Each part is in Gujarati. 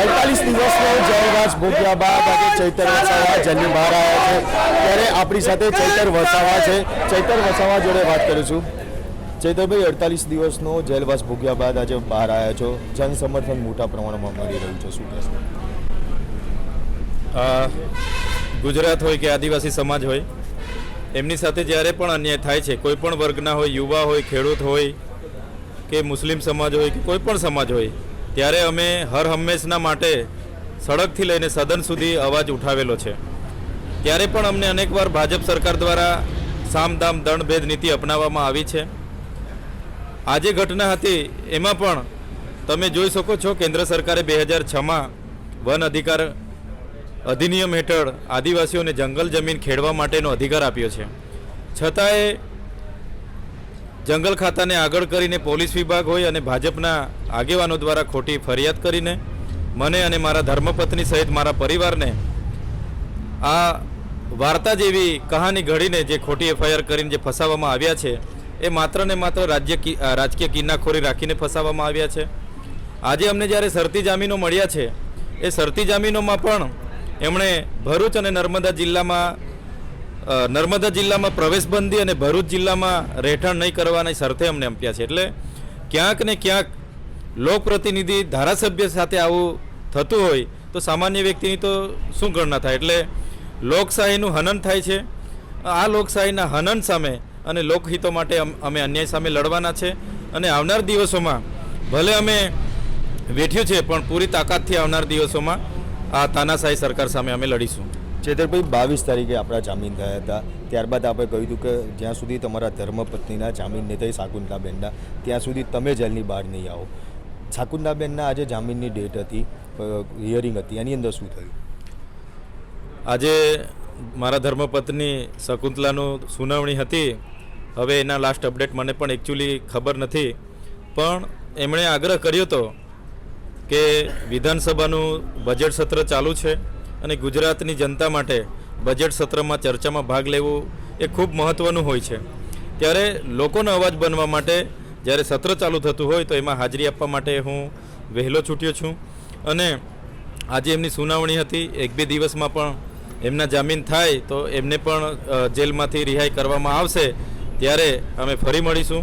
અડતાલીસ દિવસનો જેલવાસ ભોગ્યા બાદ આજે ચૈતર વસાવા જન્મ બહાર આવ્યા છે. ત્યારે આપણી સાથે ચૈતર વસાવા છે. ચૈતર વસાવા જોડે વાત કરીશું ચૈતરભાઈ, અડતાલીસ દિવસનો જેલવાસ ભોગ્યા બાદ આજે બહાર આવ્યા છો. જન સમર્થન મોટા પ્રમાણમાં મળી રહ્યું છે. શું કહેશો? ગુજરાત હોય કે આદિવાસી સમાજ હોય, એમની સાથે જ્યારે પણ અન્યાય થાય છે, કોઈ પણ વર્ગના હોય, યુવા હોય, ખેડૂત હોય કે મુસ્લિમ સમાજ હોય કે કોઈ પણ સમાજ હોય ત્યારે અમે હર હંમેશના માટે સડકથી લઈને સદન સુધી અવાજ ઉઠાવેલો છે. ત્યારે પણ અમને અનેકવાર ભાજપ સરકાર દ્વારા સામદામ દંડભેદ નીતિ અપનાવવામાં આવી છે. આજે ઘટના હતી, એમાં પણ તમે જોઈ શકો છો કેન્દ્ર સરકારે બે હજાર છમાં વન અધિકાર અધિનિયમ હેઠળ આદિવાસીઓને જંગલ જમીન ખેડવા માટેનો અધિકાર આપ્યો છે. છતાંય જંગલ ખાતાને આગળ કરીને પોલીસ વિભાગ હોય અને ભાજપના આગેવાનો દ્વારા ખોટી ફરિયાદ કરીને મને અને મારા ધર્મપત્ની સહિત મારા પરિવારને આ વાર્તા જેવી કહાની ઘડીને જે ખોટી એફઆઈઆર કરીને જે ફસાવવામાં આવ્યા છે, એ માત્ર ને માત્ર રાજ્ય રાજકીય કિન્નાખોરી રાખીને ફસાવવામાં આવ્યા છે. આજે અમને જ્યારે શરતી જામીનો મળ્યા છે, એ શરતી જામીનોમાં પણ એમણે ભરૂચ અને નર્મદા જિલ્લામાં નર્મદા જિલ્લામાં પ્રવેશબંધી અને ભરૂચ જિલ્લામાં રહેઠાણ નહીં કરવાની શરતે અમને અંપ્યા છે. એટલે ક્યાંક ને ક્યાંક લોકપ્રતિનિધિ ધારાસભ્ય સાથે આવું થતું હોય તો સામાન્ય વ્યક્તિની તો શું ગણના થાય? એટલે લોકશાહીનું હનન થાય છે. આ લોકશાહીના હનન સામે અને લોકહિતો માટે અમે અન્યાય સામે લડવાના છે. અને આવનાર દિવસોમાં ભલે અમે વેઠ્યું છે, પણ પૂરી તાકાતથી આવનાર દિવસોમાં આ તાનાશાહી સરકાર સામે અમે લડીશું. ચેતરભાઈ, બાવીસ તારીખે આપણા જામીન થયા હતા. ત્યારબાદ આપણે કહ્યું હતું કે જ્યાં સુધી તમારા ધર્મપત્નીના જામીન નહીં થઈ શાકુંતલાબેનના, ત્યાં સુધી તમે જેલની બહાર નહીં આવો. શાકુંતલાબેનના આજે જામીનની ડેટ હતી હિયરિંગ હતી. એની અંદર શું થયું? આજે મારા ધર્મપત્ની શકુંતલાનું સુનાવણી હતી. હવે એના લાસ્ટ અપડેટ મને પણ એકચ્યુઅલી ખબર નથી. પણ એમણે આગ્રહ કર્યો હતો કે વિધાનસભાનું બજેટ સત્ર ચાલુ છે. અને ગુજરાતની જનતા માટે બજેટ સત્રમાં ચર્ચામાં ભાગ લેવું એ ખૂબ મહત્ત્વનું હોય છે. ત્યારે લોકોનો અવાજ બનવા માટે જ્યારે સત્ર ચાલુ થતું હોય તો એમાં હાજરી આપવા માટે હું વહેલો છૂટ્યો છું. અને આજે એમની સુનાવણી હતી, એક બે દિવસમાં પણ એમના જામીન થાય તો એમને પણ જેલમાંથી રિહાઈ કરવામાં આવશે ત્યારે અમે ફરી મળીશું.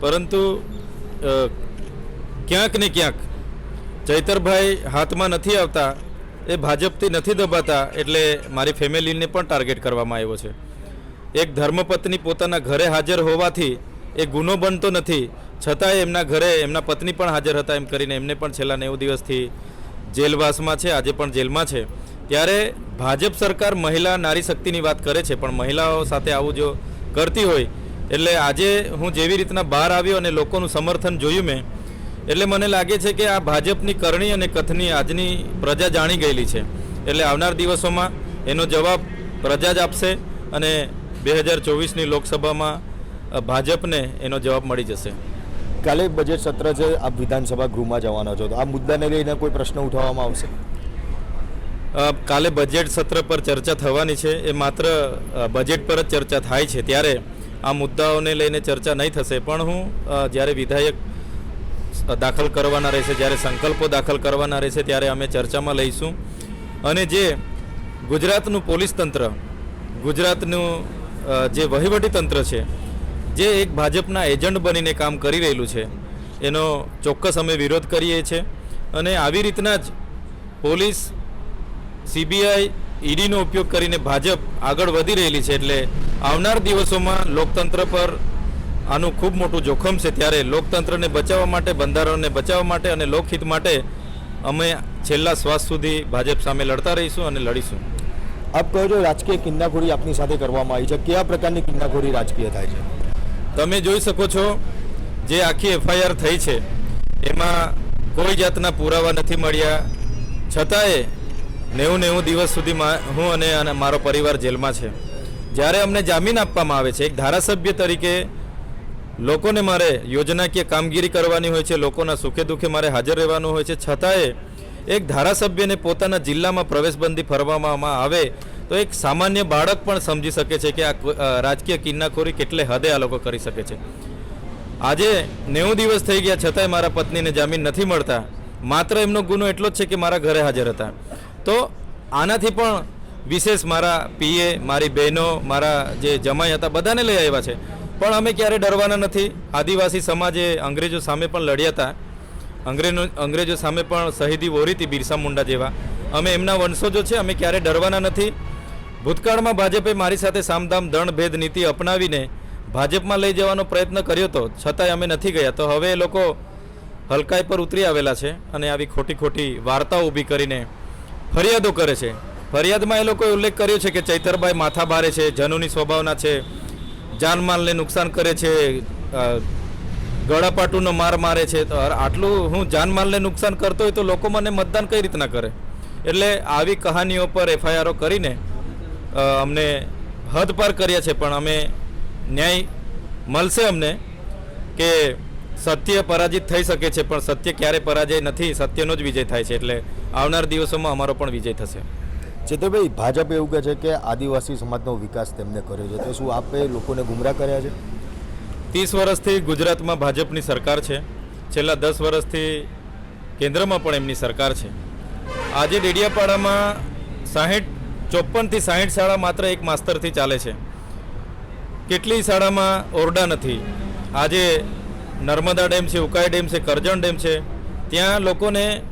પરંતુ ક્યાંક ને ક્યાંક ચૈતરભાઈ હાથમાં નથી આવતા એ ભાજપથી નથી દબાતા એટલે મારી ફેમિલીને પણ ટાર્ગેટ કરવામાં આવ્યો છે. એક ધર્મપત્ની પોતાના ઘરે હાજર હોવાથી એ ગુનો બનતો નથી. છતાંય એમના ઘરે એમના પત્ની પણ હાજર હતા એમ કરીને એમને પણ છેલ્લા નેવું દિવસથી જેલવાસમાં છે, આજે પણ જેલમાં છે. ત્યારે ભાજપ સરકાર મહિલા નારી શક્તિની વાત કરે છે, પણ મહિલાઓ સાથે આવું જો કરતી હોય, એટલે આજે હું જેવી રીતના બહાર આવ્યો અને લોકોનું સમર્થન જોયું મેં એટલે મને લાગે છે કે આ ભાજપની કરણી અને કથની આજની પ્રજા જાણી ગયેલી છે. એટલે આવનાર દિવસોમાં એનો જવાબ પ્રજા જ આપશે અને બે હજાર ચોવીસની લોકસભામાં ભાજપને એનો જવાબ મળી જશે. કાલે બજેટ સત્ર છે આપ વિધાનસભા ગૃહમાં જવાના છો. તો આ મુદ્દાને લઈને કોઈ પ્રશ્ન ઉઠાવવામાં આવશે? કાલે બજેટ સત્ર પર ચર્ચા થવાની છે. એ માત્ર બજેટ પર જ ચર્ચા થાય છે. ત્યારે આ મુદ્દાઓને લઈને ચર્ચા નહીં થશે. પણ હું જ્યારે વિધાયક દાખલ કરવાના રહેશે. જ્યારે સંકલ્પો દાખલ કરવાના રહેશે, ત્યારે અમે ચર્ચામાં લઈશું. અને જે ગુજરાતનું પોલીસ તંત્ર, ગુજરાતનું જે વહીવટી તંત્ર છે, જે એક ભાજપના એજન્ટ બનીને કામ કરી રહેલું છે, એનો ચોક્કસ અમે વિરોધ કરીએ છીએ. અને આવી રીતના જ પોલીસ, સીબીઆઈ, ઈડીનો ઉપયોગ કરીને ભાજપ આગળ વધી રહેલી છે. એટલે આવનાર દિવસોમાં લોકતંત્ર પર આનું ખૂબ મોટું જોખમ છે ત્યારે લોકતંત્રને બચાવવા માટે બંધારણને બચાવવા માટે અને લોકહિત માટે અમે છેલ્લા શ્વાસ સુધી ભાજપ સામે લડતા રહીશું અને લડીશું. આપ કહો છો રાજકીય કિન્નાખોરી આપની સાથે કરવામાં આવી છે. કયા પ્રકારની કિન્નાખોરી રાજકીય થાય છે? તમે જોઈ શકો છો જે આખી એફઆઈઆર થઈ છે એમાં કોઈ જાતના પુરાવા નથી મળ્યા. છતાંય નેવું નેવું દિવસ સુધી હું અને અને મારો પરિવાર જેલમાં છે. જ્યારે અમને જામીન આપવામાં આવે છે એક ધારાસભ્ય તરીકે લોકોને મારે યોજનાકીય કામગીરી કરવાની હોય છે, લોકોના સુખે દુઃખે મારે હાજર રહેવાનું હોય છે. છતાંય એક ધારાસભ્યને પોતાના જિલ્લામાં પ્રવેશબંધી ફરવામાં આવે તો એક સામાન્ય બાળક પણ સમજી શકે છે કે આ રાજકીય કિન્નાખોરી કેટલે હદે આ લોકો કરી શકે છે. આજે નેવું દિવસ થઈ ગયા, છતાંય મારા પત્નીને જામીન નથી મળતા. માત્ર એમનો ગુનો એટલો જ છે કે મારા ઘરે હાજર હતા. તો આનાથી પણ વિશેષ મારા પીએ, મારી બહેનો, મારા જે જમાઈ હતા, બધાને લઈ આવ્યા છે. પણ અમે ક્યારે ડરવાના નથી. આદિવાસી સમાજે અંગ્રેજો સામે પણ લડ્યા હતા. અંગ્રેજો અંગ્રેજો સામે પણ શહીદી વોરી હતી બિરસા મુંડા જેવા. અમે એમના વંશજો છે, અમે ક્યારે ડરવાના નથી. ભૂતકાળમાં ભાજપે મારી સાથે સામદામ દણભેદ નીતિ અપનાવીને ભાજપમાં લઈ જવાનો પ્રયત્ન કર્યો હતો છતાંય અમે નથી ગયા. તો હવે એ લોકો હલકાઈ પર ઉતરી આવેલા છે અને આવી ખોટી ખોટી વાર્તાઓ ઊભી કરીને ફરિયાદો કરે છે. ફરિયાદમાં એ લોકોએ ઉલ્લેખ કર્યો છે કે ચૈતરભાઈ માથા ભારે છે, જનુની સ્વભાવના છે જાનમાલને નુકસાન કરે છે ગળાપાટુનો માર મારે છે, તો આટલું હું જાનમાલને નુકસાન કરતો હોય તો લોકો મને મતદાન કઈ રીતના કરે? એટલે આવી કહાનીઓ પર એફઆઈઆરો કરીને અમને હદ પાર કર્યા છે, પણ અમે ન્યાય મળશે અમને કે સત્ય પરાજિત થઈ શકે છે, પણ સત્ય ક્યારે પરાજય નથી, સત્યનો જ વિજય થાય છે, એટલે આવનાર દિવસોમાં અમારો પણ વિજય થશે. ચેતરભાઈ, ભાજપ એવું કહે છે કે આદિવાસી સમાજનો વિકાસ તેમને કર્યો છે. તો શું આપે લોકોને ગુમરાહ કર્યા છે? ત્રીસ વર્ષથી ગુજરાતમાં ભાજપની સરકાર છે. છેલ્લા દસ વર્ષથી કેન્દ્રમાં પણ એમની સરકાર છે. આજે ડેડિયાપાડામાં સાહીઠ ચોપનથી સાહીઠ શાળા માત્ર એક માસ્તરથી ચાલે છે. કેટલી શાળામાં ઓરડા નથી. આજે નર્મદા ડેમ છે, ઉકાઈ ડેમ છે, કરજણ ડેમ છે. ત્યાં લોકોને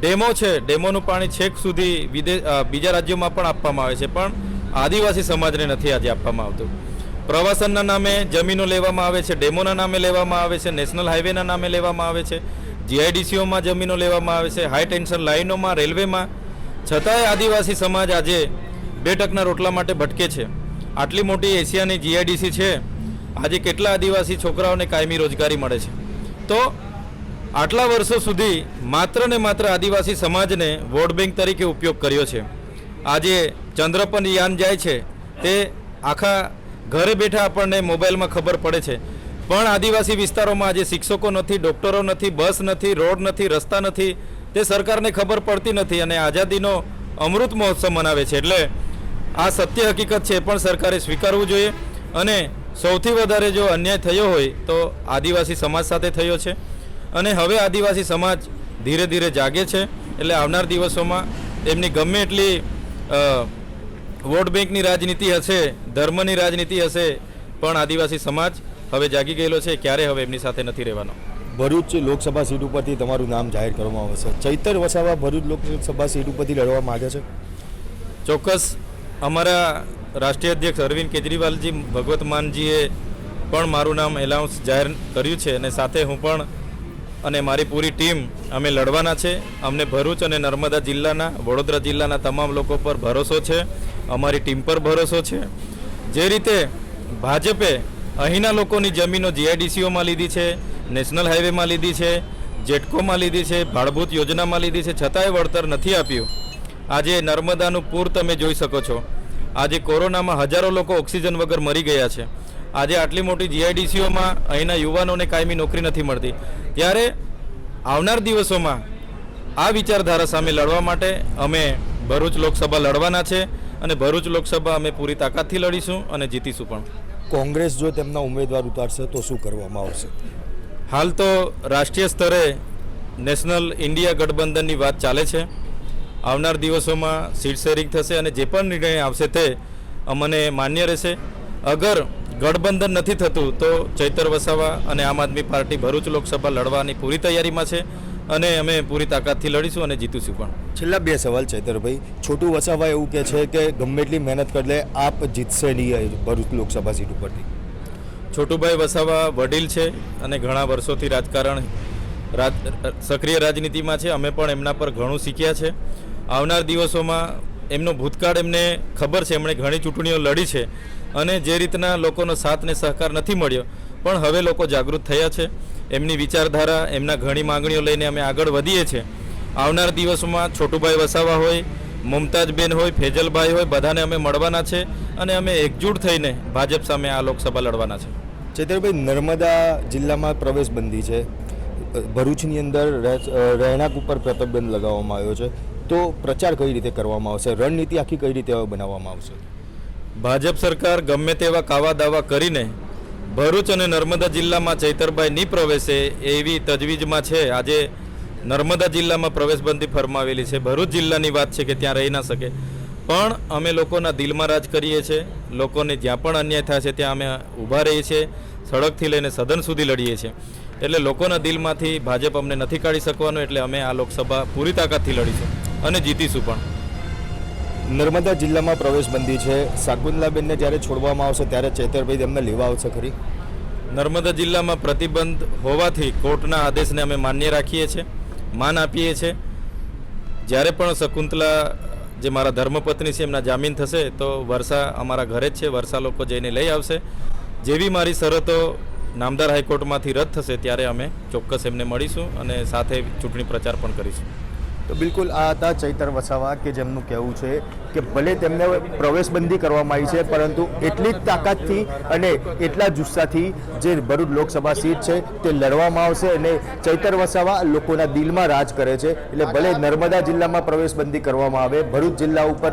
ડેમો છે, ડેમોનું પાણી છેક સુધી વિદેશ બીજા રાજ્યોમાં પણ આપવામાં આવે છે, પણ આદિવાસી સમાજને નથી આજે આપવામાં આવતું. પ્રવાસનના નામે જમીનો લેવામાં આવે છે, ડેમોના નામે લેવામાં આવે છે, નેશનલ હાઈવેના નામે લેવામાં આવે છે, જીઆઈડીસીઓમાં જમીનો લેવામાં આવે છે, હાઈ ટેન્શન લાઇનોમાં રેલવેમાં. છતાંય આદિવાસી સમાજ આજે બે ટકના રોટલા માટે ભટકે છે. આટલી મોટી એશિયાની જીઆઈડીસી છે, આજે કેટલા આદિવાસી છોકરાઓને કાયમી રોજગારી મળે છે. તો આટલા વર્ષો સુધી માત્ર ને માત્ર આદિવાસી સમાજને વોટ બેંક તરીકે ઉપયોગ કર્યો છે. આજે ચંદ્રપન યાન જાય છે, તે આખા ઘરે બેઠા આપણને મોબાઈલમાં ખબર પડે છે. પણ આદિવાસી વિસ્તારોમાં આજે શિક્ષકો નથી, ડૉક્ટરો નથી, બસ નથી, રોડ નથી, રસ્તા નથી, તે સરકારને ખબર પડતી નથી અને આઝાદીનો અમૃત મહોત્સવ મનાવે છે. એટલે આ સત્ય હકીકત છે પણ સરકારે સ્વીકારવું જોઈએ અને સૌથી વધારે જો અન્યાય થયો હોય તો આદિવાસી સમાજ સાથે થયો છે. અને હવે આદિવાસી સમાજ ધીરે ધીરે જાગે છે એટલે આવનાર દિવસોમાં એમની ગમે એટલી વોટ બેંકની રાજનીતિ હશે ધર્મની રાજનીતિ હશે પણ આદિવાસી સમાજ હવે જાગી ગયેલો છે ક્યારે હવે એમની સાથે નથી રહેવાનો. ભરૂચ લોકસભા સીટ ઉપરથી તમારું નામ જાહેર કરવામાં આવશે ચૈતર વસાવા ભરૂચ લોકસભા સીટ ઉપરથી લડવા માંગે છે? ચોક્કસ. અમારા રાષ્ટ્રીય અધ્યક્ષ અરવિંદ કેજરીવાલજી ભગવત માનજીએ પણ મારું નામ એલાઉન્સ જાહેર કર્યું છે અને સાથે હું પણ અને મારી પૂરી ટીમ, અમે લડવાના છે. અમને ભરૂચ અને નર્મદા જિલ્લાના, વડોદરા જિલ્લાના તમામ લોકો પર ભરોસો છે. અમારી ટીમ પર ભરોસો છે. જે રીતે ભાજપે અહીંના લોકોની જમીનો જીઆઈડીસીઓમાં લીધી છે, નેશનલ હાઈવેમાં લીધી છે, જેટકોમાં લીધી છે, ભાડભૂત યોજનામાં લીધી છે, છતાંય વળતર નથી આપ્યું. આજે નર્મદાનું પૂર તમે જોઈ શકો છો. આજે કોરોનામાં હજારો લોકો ઓક્સિજન વગર મરી ગયા છે. આજે આટલી મોટી જીઆઈડીસીઓમાં અહીંના યુવાનોને કાયમી નોકરી નથી મળતી. ત્યારે આવનાર દિવસોમાં આ વિચારધારા સામે લડવા માટે અમે ભરૂચ લોકસભા લડવાના છે અને ભરૂચ લોકસભા અમે પૂરી તાકાતથી લડીશું અને જીતીશું પણ. કોંગ્રેસ જો તેમના ઉમેદવાર ઉતારશે તો શું કરવામાં આવશે? હાલ તો રાષ્ટ્રીય સ્તરે નેશનલ ઇન્ડિયા ગઠબંધનની વાત ચાલે છે. આવનાર દિવસોમાં સીટ શેરિંગ થશે અને જે પણ નિર્ણય આવશે તે અમને માન્ય રહેશે. અગર ગઠબંધન નથી થતું તો ચૈતર વસાવા અને આમ આદમી પાર્ટી ભરૂચ લોકસભા લડવાની પૂરી તૈયારીમાં છે અને અમે પૂરી તાકાતથી લડીશું અને જીતીશું પણ. છેલ્લા બે સવાલ ચૈતરભાઈ છોટું વસાવા એવું કહે છે કે ગમે એટલી મહેનત કરી લે આપ જીતશે નહીં ભરૂચ લોકસભા સીટ ઉપરથી. છોટુભાઈ વસાવા વડીલ છે અને ઘણા વર્ષોથી રાજકારણ રાજ સક્રિય રાજનીતિમાં છે. અમે પણ એમના પર ઘણું શીખ્યા છે. આવનાર દિવસોમાં એમનો ભૂતકાળ એમને ખબર છે, એમણે ઘણી ચૂંટણીઓ લડી છે અને જે રીતના લોકોનો સાથ ને સહકાર નથી મળ્યો, પણ હવે લોકો જાગૃત થયા છે. એમની વિચારધારા, એમના ઘણી માંગણીઓ લઈને અમે આગળ વધીએ છીએ. આવનાર દિવસોમાં છોટુભાઈ વસાવા હોય, મુમતાજબેન હોય, ફેજલભાઈ હોય, બધાને અમે મળવાના છે અને અમે એકજૂટ થઈને ભાજપ સામે આ લોકસભા લડવાના છે. ચૈતરભાઈ, નર્મદા જિલ્લામાં પ્રવેશ બંધી છે. ભરૂચની અંદર રહેણાંક ઉપર પ્રતિબંધ લગાવવામાં આવ્યો છે. તો પ્રચાર કઈ રીતે કરવામાં આવશે? રણનીતિ આખી કઈ રીતે બનાવવામાં આવશે? ભાજપ સરકાર ગમે તેવા કાવા દાવા કરીને ભરૂચ અને નર્મદા જિલ્લામાં ચૈતરભાઈ નહીં પ્રવેશે એવી તજવીજમાં છે. આજે નર્મદા જિલ્લામાં પ્રવેશબંધી ફરમાવેલી છે. ભરૂચ જિલ્લાની વાત છે કે ત્યાં રહી ના શકે. પણ અમે લોકોના દિલમાં રાજ કરીએ છીએ. લોકોને જ્યાં પણ અન્યાય થાય છે ત્યાં અમે ઊભા રહીએ છીએ. સડકથી લઈને સદન સુધી લડીએ છીએ. એટલે લોકોના દિલમાંથી ભાજપ અમને નથી કાઢી શકવાનું, એટલે અમે આ લોકસભા પૂરી તાકાતથી લડીશું. અને જીતીશું પણ. નર્મદા જિલ્લામાં પ્રવેશબંધી છે. શાકુંતલાબેનને જ્યારે છોડવામાં આવશે ત્યારે ચેતરભાઈ તેમને લેવા આવશે ખરી? નર્મદા જિલ્લામાં પ્રતિબંધ હોવાથી કોર્ટના આદેશને અમે માન્ય રાખીએ છીએ માન આપીએ છીએ. જ્યારે પણ શકુંતલા જે મારા ધર્મપત્ની છે એમના જામીન થશે તો વર્ષા અમારા ઘરે જ છે. વર્ષા લોકો જઈને લઈ આવશે. જેવી મારી શરતો નામદાર હાઈકોર્ટમાંથી રદ થશે ત્યારે અમે ચોક્કસ એમને મળીશું અને સાથે ચૂંટણી પ્રચાર પણ કરીશું. તો બિલકુલ આ હતા ચૈતર વસાવા કે જેમનું કહેવું છે કે ભલે તેમને પ્રવેશબંધી કરવામાં આવી છે, પરંતુ એટલી જ તાકાતથી અને એટલા જુસ્સાથી જે ભરૂચ લોકસભા સીટ છે તે લડવામાં આવશે અને ચૈતર વસાવા લોકોના દિલમાં રાજ કરે છે. એટલે ભલે નર્મદા જિલ્લામાં પ્રવેશબંધી કરવામાં આવે, ભરૂચ જિલ્લા ઉપર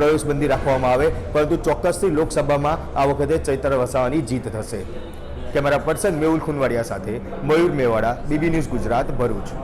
પ્રવેશબંધી રાખવામાં આવે, પરંતુ ચોક્કસથી લોકસભામાં આ વખતે ચૈતર વસાવાની જીત થશે. કેમેરા પર્સન મેહુલ ખુનવાડિયા સાથે મયુર મેવાડા, બીબી ન્યૂઝ ગુજરાત, ભરૂચ.